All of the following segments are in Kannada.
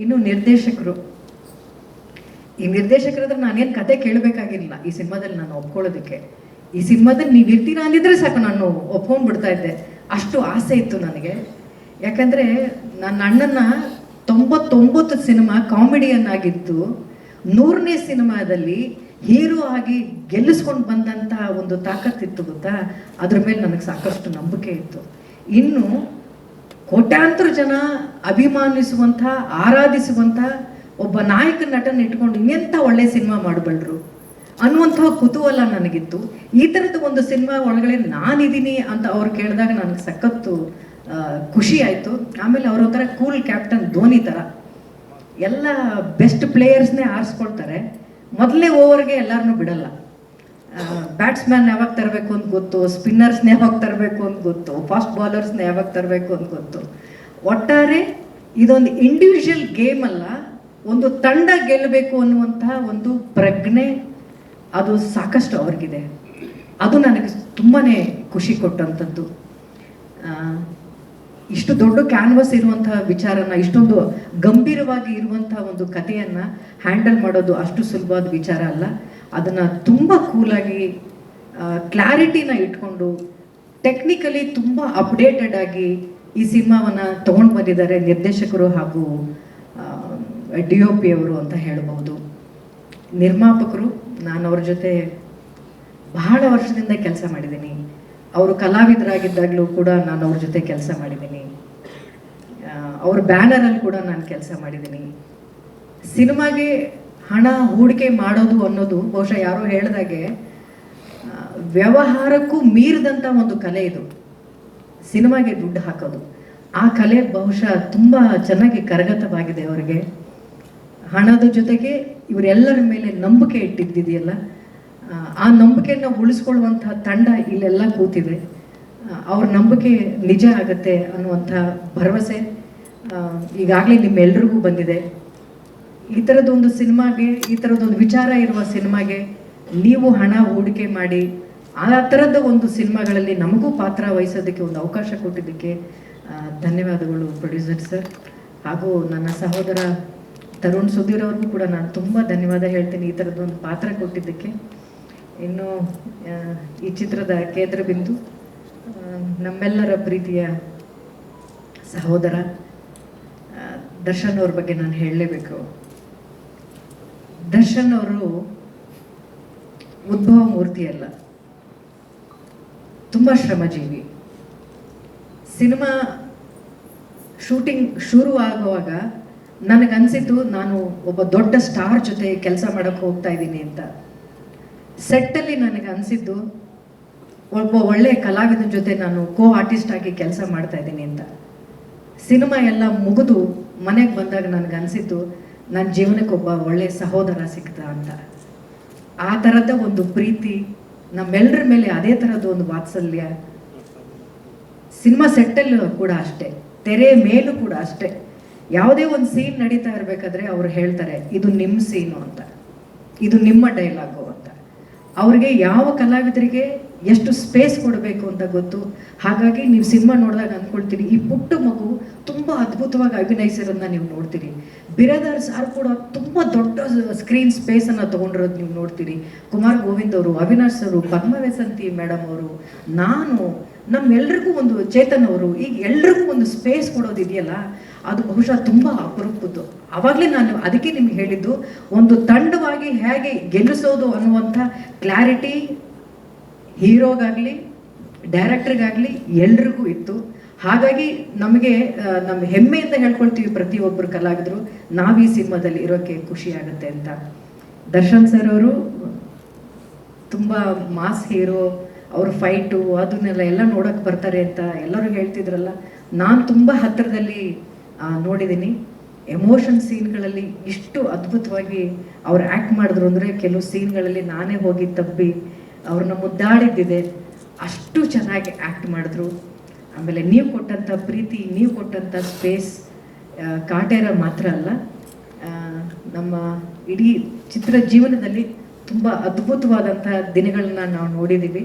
ಇನ್ನು ನಿರ್ದೇಶಕರು. ಈ ನಿರ್ದೇಶಕರಾದ್ರೆ ನಾನೇನು ಕತೆ ಕೇಳಬೇಕಾಗಿರಲಿಲ್ಲ ಈ ಸಿನಿಮಾದಲ್ಲಿ ನಾನು ಒಪ್ಕೊಳ್ಳೋದಕ್ಕೆ. ಈ ಸಿನಿಮಾದಲ್ಲಿ ನೀವು ಇರ್ತೀರಾ ಅಂದಿದ್ರೆ ಸಾಕು, ನಾನು ಒಪ್ಕೊಂಡ್ಬಿಡ್ತಾ ಇದ್ದೆ. ಅಷ್ಟು ಆಸೆ ಇತ್ತು ನನಗೆ. ಯಾಕಂದರೆ ನನ್ನ ಅಣ್ಣನ ತೊಂಬತ್ತೊಂಬತ್ತು ಸಿನಿಮಾ ಆಗಿತ್ತು ನೂರನೇ ಸಿನಿಮಾದಲ್ಲಿ ಹೀರೋ ಆಗಿ ಗೆಲ್ಲಿಸ್ಕೊಂಡು ಬಂದಂತಹ ಒಂದು ತಾಕತ್ತಿತ್ತು ಗೊತ್ತಾ? ಅದ್ರ ಮೇಲೆ ನನಗೆ ಸಾಕಷ್ಟು ನಂಬಿಕೆ ಇತ್ತು. ಇನ್ನು ಕೋಟ್ಯಾಂತರ ಜನ ಅಭಿಮಾನಿಸುವಂಥ, ಆರಾಧಿಸುವಂಥ ಒಬ್ಬ ನಾಯಕ ನಟನ ಇಟ್ಕೊಂಡು ಇನ್ನೆಂಥ ಒಳ್ಳೆ ಸಿನಿಮಾ ಮಾಡಬಲ್ರು ಅನ್ನುವಂಥ ಕುತೂಹಲ ನನಗಿತ್ತು. ಈ ಥರದ ಒಂದು ಸಿನಿಮಾ ಒಳಗಡೆ ನಾನಿದ್ದೀನಿ ಅಂತ ಅವ್ರು ಕೇಳಿದಾಗ ನನಗೆ ಸಖತ್ತು ಖುಷಿ ಆಯಿತು. ಆಮೇಲೆ ಅವ್ರ ಒಂಥರ ಕೂಲ್ ಕ್ಯಾಪ್ಟನ್ ಧೋನಿ ಥರ. ಎಲ್ಲ ಬೆಸ್ಟ್ ಪ್ಲೇಯರ್ಸ್ನೇ ಆರಿಸ್ಕೊಳ್ತಾರೆ. ಮೊದಲೇ ಓವರ್ಗೆ ಎಲ್ಲರನ್ನೂ ಬಿಡಲ್ಲ. ಬ್ಯಾಟ್ಸ್ಮ್ಯಾನ್ ಯಾವಾಗ ತರಬೇಕು ಅಂತ ಗೊತ್ತು ಸ್ಪಿನ್ನರ್ಸ್ನ ಯಾವಾಗ ತರಬೇಕು ಅಂತ ಗೊತ್ತು ಫಾಸ್ಟ್ ಬಾಲರ್ಸ್ನ ಯಾವಾಗ ತರಬೇಕು ಅಂತ ಗೊತ್ತು. ಒಟ್ಟಾರೆ ಇದೊಂದು ಇಂಡಿವಿಜುವಲ್ ಗೇಮ್ ಅಲ್ಲ, ಒಂದು ತಂಡ ಗೆಲ್ಲಬೇಕು ಅನ್ನುವಂತಹ ಒಂದು ಪ್ರಜ್ಞೆ ಅದು ಸಾಕಷ್ಟು ಅವ್ರಿಗಿದೆ. ಅದು ನನಗೆ ತುಂಬಾ ಖುಷಿ ಕೊಟ್ಟಂಥದ್ದು ಇಷ್ಟು ದೊಡ್ಡ ಕ್ಯಾನ್ವಸ್ ಇರುವಂತಹ ವಿಚಾರನ, ಇಷ್ಟೊಂದು ಗಂಭೀರವಾಗಿ ಇರುವಂತಹ ಒಂದು ಕಥೆಯನ್ನ ಹ್ಯಾಂಡಲ್ ಮಾಡೋದು ಅಷ್ಟು ಸುಲಭವಾದ ವಿಚಾರ ಅಲ್ಲ. ಅದನ್ನ ತುಂಬ ಕೂಲಾಗಿ ಕ್ಲಾರಿಟಿನ ಇಟ್ಕೊಂಡು ಟೆಕ್ನಿಕಲಿ ತುಂಬ ಅಪ್ಡೇಟೆಡ್ ಆಗಿ ಈ ಸಿನಿಮಾವನ್ನ ತಗೊಂಡು ಬಂದಿದ್ದಾರೆ ನಿರ್ದೇಶಕರು ಹಾಗೂ ಡಿ ಒ ಪಿ ಅವರು ಅಂತ ಹೇಳಬಹುದು ನಿರ್ಮಾಪಕರು, ನಾನು ಅವ್ರ ಜೊತೆ ಬಹಳ ವರ್ಷದಿಂದ ಕೆಲಸ ಮಾಡಿದ್ದೀನಿ. ಅವರು ಕಲಾವಿದರಾಗಿದ್ದಾಗಲೂ ಕೂಡ ನಾನು ಅವ್ರ ಜೊತೆ ಕೆಲಸ ಮಾಡಿದ್ದೀನಿ. ಅವ್ರ ಬ್ಯಾನರಲ್ಲಿ ಕೂಡ ನಾನು ಕೆಲಸ ಮಾಡಿದ್ದೀನಿ. ಸಿನಿಮಾಗೆ ಹಣ ಹೂಡಿಕೆ ಮಾಡೋದು ಅನ್ನೋದು ಬಹುಶಃ ಯಾರೋ ಹೇಳ್ದಾಗೆ ವ್ಯವಹಾರಕ್ಕೂ ಮೀರಿದಂಥ ಒಂದು ಕಲೆ ಇದು. ಸಿನಿಮಾಗೆ ದುಡ್ಡು ಹಾಕೋದು. ಆ ಕಲೆ ಬಹುಶಃ ತುಂಬ ಚೆನ್ನಾಗಿ ಕರಗತವಾಗಿದೆ ಅವರಿಗೆ. ಹಣದ ಜೊತೆಗೆ ಇವರೆಲ್ಲರ ಮೇಲೆ ನಂಬಿಕೆ ಇಟ್ಟಿದ್ದಿದೆಯಲ್ಲ ಆ, ನಂಬಿಕೆಯನ್ನ ಉಳಿಸ್ಕೊಳ್ಳುವಂತಹ ತಂಡ ಇಲ್ಲೆಲ್ಲ ಕೂತಿದೆ. ಅವ್ರ ನಂಬಿಕೆ ನಿಜ ಆಗತ್ತೆ ಅನ್ನುವಂಥ ಭರವಸೆ ಈಗಾಗಲೇ ನಿಮ್ಮೆಲ್ರಿಗೂ ಬಂದಿದೆ. ಈ ಥರದೊಂದು ಸಿನಿಮಾಗೆ, ಈ ಥರದೊಂದು ವಿಚಾರ ಇರುವ ಸಿನಿಮಾಗೆ ನೀವು ಹಣ ಹೂಡಿಕೆ ಮಾಡಿ, ಆ ಥರದ ಒಂದು ಸಿನಿಮಾಗಳಲ್ಲಿ ನಮಗೂ ಪಾತ್ರ ವಹಿಸೋದಕ್ಕೆ ಒಂದು ಅವಕಾಶ ಕೊಟ್ಟಿದ್ದಕ್ಕೆ ಧನ್ಯವಾದಗಳು ಪ್ರೊಡ್ಯೂಸರ್ ಸರ್. ಹಾಗೂ ನನ್ನ ಸಹೋದರ ತರುಣ್ ಸುಧೀರ್ ಅವ್ರಿಗೂ ಕೂಡ ನಾನು ತುಂಬ ಧನ್ಯವಾದ ಹೇಳ್ತೀನಿ ಈ ಥರದ್ದೊಂದು ಪಾತ್ರ ಕೊಟ್ಟಿದ್ದಕ್ಕೆ. ಇನ್ನು ಈ ಚಿತ್ರದ ಕೇಂದ್ರ ಬಿಂದು ನಮ್ಮೆಲ್ಲರ ಪ್ರೀತಿಯ ಸಹೋದರ ದರ್ಶನ್ ಅವ್ರ ಬಗ್ಗೆ ನಾನು ಹೇಳಲೇಬೇಕು. ದರ್ಶನ್ ಅವರು ಉದ್ಭವ ಮೂರ್ತಿ ಅಲ್ಲ. ತುಂಬ ಶ್ರಮಜೀವಿ. ಸಿನಿಮಾ ಶೂಟಿಂಗ್ ಶುರು ಆಗುವಾಗ ನನಗನ್ಸಿತ್ತು ನಾನು ಒಬ್ಬ ದೊಡ್ಡ ಸ್ಟಾರ್ ಜೊತೆ ಕೆಲಸ ಮಾಡಕ್ಕೆ ಹೋಗ್ತಾ ಇದ್ದೀನಿ ಅಂತ. ಸೆಟ್ಟಲ್ಲಿ ನನಗೆ ಅನಿಸಿದ್ದು ಒಬ್ಬ ಒಳ್ಳೆಯ ಕಲಾವಿದನ ಜೊತೆ ನಾನು ಕೋ ಆರ್ಟಿಸ್ಟ್ ಆಗಿ ಕೆಲಸ ಮಾಡ್ತಾ ಇದ್ದೀನಿ ಅಂತ. ಸಿನಿಮಾ ಎಲ್ಲ ಮುಗಿದು ಮನೆಗೆ ಬಂದಾಗ ನನಗೆ ನನ್ನ ಜೀವನಕ್ಕೆ ಒಬ್ಬ ಒಳ್ಳೆಯ ಸಹೋದರ ಸಿಕ್ತ ಅಂತ. ಆ ಥರದ ಒಂದು ಪ್ರೀತಿ ನಮ್ಮೆಲ್ಲರ ಮೇಲೆ ಅದೇ ಥರದ ಒಂದು ವಾತ್ಸಲ್ಯ ಸಿನಿಮಾ ಸೆಟ್ಟಲ್ಲೂ ಕೂಡ ಅಷ್ಟೇ, ತೆರೆ ಮೇಲೂ ಕೂಡ ಅಷ್ಟೇ. ಯಾವುದೇ ಒಂದು ಸೀನ್ ನಡೀತಾ ಇರಬೇಕಾದ್ರೆ ಅವ್ರು ಹೇಳ್ತಾರೆ, ಇದು ನಿಮ್ಮ ಸೀನು ಅಂತ, ಇದು ನಿಮ್ಮ ಡೈಲಾಗು ಅಂತ. ಅವ್ರಿಗೆ ಯಾವ ಕಲಾವಿದರಿಗೆ ಎಷ್ಟು ಸ್ಪೇಸ್ ಕೊಡಬೇಕು ಅಂತ ಗೊತ್ತು? ಹಾಗಾಗಿ ನೀವು ಸಿನಿಮಾ ನೋಡಿದಾಗ ಅಂದ್ಕೊಳ್ತೀರಿ ಈ ಪುಟ್ಟ ಮಗು ತುಂಬ ಅದ್ಭುತವಾಗಿ ಅಭಿನಯಿಸಿರೋದನ್ನ ನೀವು ನೋಡ್ತೀರಿ. ಬಿರದರ್ ಸಾರ್ ಕೂಡ ತುಂಬ ದೊಡ್ಡ ಸ್ಕ್ರೀನ್ ಸ್ಪೇಸನ್ನು ತೊಗೊಂಡಿರೋದು ನೀವು ನೋಡ್ತೀರಿ. ಕುಮಾರ್ ಗೋವಿಂದ್ ಅವರು, ಅವಿನಾಶ್ ಅವರು ಪದ್ಮವ್ಯಸಂತಿ ಮೇಡಮ್ ಅವರು, ನಾನು, ನಮ್ಮೆಲ್ರಿಗೂ ಒಂದು ಚೇತನ್ ಅವರು, ಈಗ ಎಲ್ರಿಗೂ ಒಂದು ಸ್ಪೇಸ್ ಕೊಡೋದಿದೆಯಲ್ಲ, ಅದು ಬಹುಶಃ ತುಂಬ ಅಪರೂಪದ್ದು. ಆವಾಗಲೇ ನಾನು ಅದಕ್ಕೆ ನಿಮ್ಗೆ ಹೇಳಿದ್ದು, ಒಂದು ತಂಡವಾಗಿ ಹೇಗೆ ಗೆಲ್ಲಿಸೋದು ಅನ್ನುವಂಥ ಕ್ಲಾರಿಟಿ ಹೀರೋಗಾಗಲಿ ಡೈರೆಕ್ಟ್ರಿಗಾಗಲಿ ಎಲ್ರಿಗೂ ಇತ್ತು. ಹಾಗಾಗಿ ನಮಗೆ ನಮ್ಮ ಹೆಮ್ಮೆಯಿಂದ ಹೇಳ್ಕೊಳ್ತೀವಿ ಪ್ರತಿಯೊಬ್ಬರು ಕಲಾವಿದರು, ನಾವು ಈ ಸಿನಿಮಾದಲ್ಲಿ ಇರೋಕ್ಕೆ ಖುಷಿ ಆಗುತ್ತೆ ಅಂತ. ದರ್ಶನ್ ಸರ್ ಅವರು ತುಂಬ ಮಾಸ್ ಹೀರೋ, ಅವ್ರ ಫೈಟು, ಅದನ್ನೆಲ್ಲ ಎಲ್ಲ ನೋಡೋಕ್ಕೆ ಬರ್ತಾರೆ ಅಂತ ಎಲ್ಲರೂ ಹೇಳ್ತಿದ್ರಲ್ಲ. ನಾನು ತುಂಬ ಹತ್ತಿರದಲ್ಲಿ ನೋಡಿದ್ದೀನಿ ಎಮೋಷನ್ ಸೀನ್ಗಳಲ್ಲಿ ಇಷ್ಟು ಅದ್ಭುತವಾಗಿ ಅವ್ರು ಆ್ಯಕ್ಟ್ ಮಾಡಿದ್ರು ಅಂದರೆ ಕೆಲವು ಸೀನ್ಗಳಲ್ಲಿ ನಾನೇ ಹೋಗಿ ತಪ್ಪಿ ಅವ್ರನ್ನ ಮುದ್ದಾಡಿದ್ದಿದೆ. ಅಷ್ಟು ಚೆನ್ನಾಗಿ ಆ್ಯಕ್ಟ್ ಮಾಡಿದ್ರು. ಆಮೇಲೆ ನೀವು ಕೊಟ್ಟಂಥ ಪ್ರೀತಿ, ನೀವು ಕೊಟ್ಟಂಥ ಸ್ಪೇಸ್ ಕಾಟೇರ ಮಾತ್ರ ಅಲ್ಲ. ನಮ್ಮ ಇಡೀ ಚಿತ್ರ ಜೀವನದಲ್ಲಿ ತುಂಬ ಅದ್ಭುತವಾದಂಥ ದಿನಗಳನ್ನ ನಾವು ನೋಡಿದ್ದೀವಿ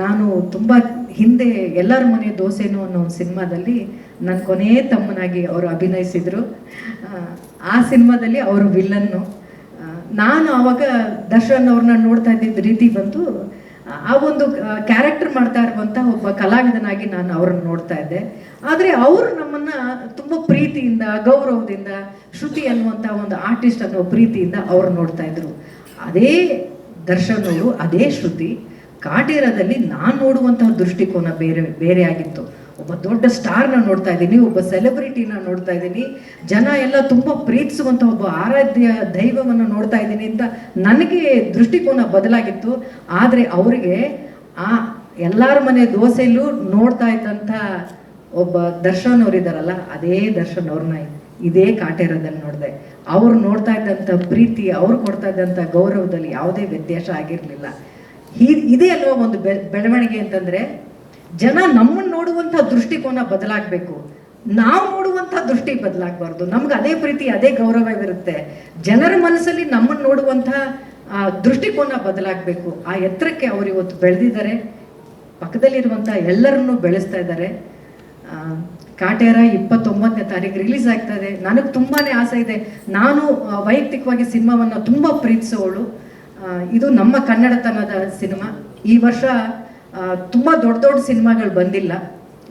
ನಾನು ತುಂಬ ಹಿಂದೆ ಎಲ್ಲರ ಮನೆ ದೋಸೆನು ಅನ್ನೋ ಒಂದು ಸಿನಿಮಾದಲ್ಲಿ ನನ್ನ ಕೊನೆಯ ತಮ್ಮನಾಗಿ ಅವರು ಅಭಿನಯಿಸಿದರು. ಆ ಸಿನಿಮಾದಲ್ಲಿ ಅವರು ವಿಲ್ಲನ್ನು ನಾನು ಆವಾಗ ದರ್ಶನ್ ಅವ್ರನ್ನ ನೋಡ್ತಾ ಇದ್ದಿದ್ದ ರೀತಿ ಬಂತು ಆ ಒಂದು ಕ್ಯಾರೆಕ್ಟರ್ ಮಾಡ್ತಾ ಇರುವಂಥ ಒಬ್ಬ ಕಲಾವಿದನಾಗಿ ನಾನು ಅವ್ರನ್ನ ನೋಡ್ತಾ ಇದ್ದೆ. ಆದರೆ ಅವರು ನಮ್ಮನ್ನ ತುಂಬಾ ಪ್ರೀತಿಯಿಂದ, ಗೌರವದಿಂದ, ಶ್ರುತಿ ಅನ್ನುವಂಥ ಒಂದು ಆರ್ಟಿಸ್ಟ್ ಅನ್ನೋ ಪ್ರೀತಿಯಿಂದ ಅವ್ರು ನೋಡ್ತಾ ಇದ್ರು. ಅದೇ ದರ್ಶನ್ ಅದೇ ಶ್ರುತಿ, ಕಾಟೇರದಲ್ಲಿ ನಾನು ನೋಡುವಂತಹ ದೃಷ್ಟಿಕೋನ ಬೇರೆ ಬೇರೆ ಆಗಿತ್ತು. ಒಬ್ಬ ದೊಡ್ಡ ಸ್ಟಾರ್ನ ನೋಡ್ತಾ ಇದ್ದೀನಿ, ಒಬ್ಬ ಸೆಲೆಬ್ರಿಟಿನ ನೋಡ್ತಾ ಇದ್ದೀನಿ. ಜನ ಎಲ್ಲ ತುಂಬ ಪ್ರೀತಿಸುವಂಥ ಒಬ್ಬ ಆರಾಧ್ಯ ದೈವವನ್ನು ನೋಡ್ತಾ ಇದ್ದೀನಿ ಅಂತ ನನಗೆ ದೃಷ್ಟಿಕೋನ ಬದಲಾಗಿತ್ತು. ಆದರೆ ಅವರಿಗೆ ಆ ಎಲ್ಲರ ಮನೆ ದೋಸೆಯಲ್ಲೂ ನೋಡ್ತಾ ಇದ್ದಂಥ ಒಬ್ಬ ದರ್ಶನ್ ಅವರಿದ್ದಾರಲ್ಲ ಅದೇ ದರ್ಶನ್ ಅವ್ರನ್ನ ಇದೇ ಕಾಟೇರದಲ್ಲಿ ನೋಡಿದೆ. ಅವ್ರು ನೋಡ್ತಾ ಇದ್ದಂಥ ಪ್ರೀತಿ, ಅವ್ರು ಕೊಡ್ತಾ ಇದ್ದಂಥ ಗೌರವದಲ್ಲಿ ಯಾವುದೇ ವ್ಯತ್ಯಾಸ ಆಗಿರಲಿಲ್ಲ. ಇದೇ ಅಲ್ವಾ ಒಂದು ಬೆಳವಣಿಗೆ ಅಂತಂದ್ರೆ ಜನ ನಮ್ಮನ್ನು ನೋಡುವಂಥ ದೃಷ್ಟಿಕೋನ ಬದಲಾಗಬೇಕು. ನಾವು ನೋಡುವಂಥ ದೃಷ್ಟಿ ಬದಲಾಗಬಾರ್ದು. ನಮ್ಗೆ ಅದೇ ಪ್ರೀತಿ, ಅದೇ ಗೌರವವಿರುತ್ತೆ. ಜನರ ಮನಸ್ಸಲ್ಲಿ ನಮ್ಮನ್ನು ನೋಡುವಂಥ ದೃಷ್ಟಿಕೋನ ಬದಲಾಗಬೇಕು. ಆ ಎತ್ತರಕ್ಕೆ ಅವ್ರು ಇವತ್ತು ಬೆಳೆದಿದ್ದಾರೆ. ಪಕ್ಕದಲ್ಲಿರುವಂಥ ಎಲ್ಲರನ್ನೂ ಬೆಳೆಸ್ತಾ ಇದ್ದಾರೆ. ಕಾಟೇರ ಇಪ್ಪತ್ತೊಂಬತ್ತನೇ ತಾರೀಕು ರಿಲೀಸ್ ಆಗ್ತಾ ಇದೆ. ನನಗೆ ತುಂಬಾನೇ ಆಸೆ ಇದೆ. ನಾನು ವೈಯಕ್ತಿಕವಾಗಿ ಸಿನಿಮಾವನ್ನು ತುಂಬ ಪ್ರೀತಿಸೋಳು. ಇದು ನಮ್ಮ ಕನ್ನಡತನದ ಸಿನಿಮಾ. ಈ ವರ್ಷ ತುಂಬ ದೊಡ್ಡ ದೊಡ್ಡ ಸಿನಿಮಾಗಳು ಬಂದಿಲ್ಲ.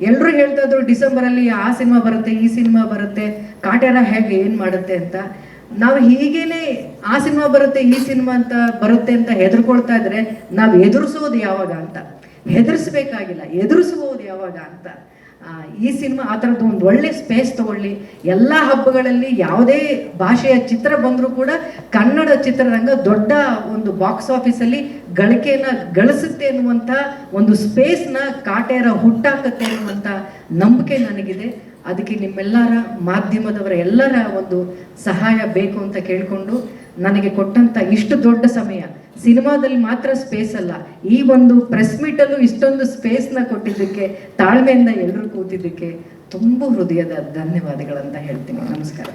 ಎಲ್ಲರೂ ಹೇಳ್ತಾ ಇದ್ರು ಡಿಸೆಂಬರಲ್ಲಿ ಆ ಸಿನಿಮಾ ಬರುತ್ತೆ, ಈ ಸಿನಿಮಾ ಬರುತ್ತೆ, ಕಾಟೇರ ಹೇಗೆ ಏನು ಮಾಡುತ್ತೆ ಅಂತ. ನಾವು ಹೀಗೇನೆ ಆ ಸಿನಿಮಾ ಬರುತ್ತೆ, ಈ ಸಿನಿಮಾ ಅಂತ ಬರುತ್ತೆ ಅಂತ ಹೆದರ್ಕೊಳ್ತಾ ಇದ್ರೆ ನಾವು ಎದುರಿಸೋದು ಯಾವಾಗ ಅಂತ. ಹೆದರ್ಸ್ಬೇಕಾಗಿಲ್ಲ ಎದುರಿಸಬಹುದು ಯಾವಾಗ ಅಂತ. ಈ ಸಿನಿಮಾ ಆ ಥರದ್ದು ಒಂದು ಒಳ್ಳೆ ಸ್ಪೇಸ್ ತಗೊಳ್ಳಿ. ಎಲ್ಲ ಹಬ್ಬಗಳಲ್ಲಿ ಯಾವುದೇ ಭಾಷೆಯ ಚಿತ್ರ ಬಂದರೂ ಕೂಡ ಕನ್ನಡ ಚಿತ್ರರಂಗ ದೊಡ್ಡ ಒಂದು ಬಾಕ್ಸ್ ಆಫೀಸಲ್ಲಿ ಗಳಿಕೆಯನ್ನು ಗಳಿಸುತ್ತೆ ಅನ್ನುವಂಥ ಒಂದು ಸ್ಪೇಸ್ನ ಕಾಟೇರ ಹುಟ್ಟಾಕತ್ತೆ ಅನ್ನುವಂಥ ನಂಬಿಕೆ ನನಗಿದೆ. ಅದಕ್ಕೆ ನಿಮ್ಮೆಲ್ಲರ ಮಾಧ್ಯಮದವರ ಎಲ್ಲರ ಒಂದು ಸಹಾಯ ಬೇಕು ಅಂತ ಕೇಳಿಕೊಂಡು ನನಗೆ ಕೊಟ್ಟಂಥ ಇಷ್ಟು ದೊಡ್ಡ ಸಮಯ ಸಿನಿಮಾದಲ್ಲಿ ಮಾತ್ರ ಸ್ಪೇಸ್ ಅಲ್ಲ. ಈ ಒಂದು ಪ್ರೆಸ್ ಮೀಟಲ್ಲೂ ಇಷ್ಟೊಂದು ಸ್ಪೇಸ್ನ ಕೊಟ್ಟಿದ್ದಕ್ಕೆ, ತಾಳ್ಮೆಯಿಂದ ಎಲ್ಲರೂ ಕೂತಿದ್ದಕ್ಕೆ ತುಂಬ ಹೃದಯದ ಧನ್ಯವಾದಗಳಂತ ಹೇಳ್ತೀನಿ. ನಮಸ್ಕಾರ.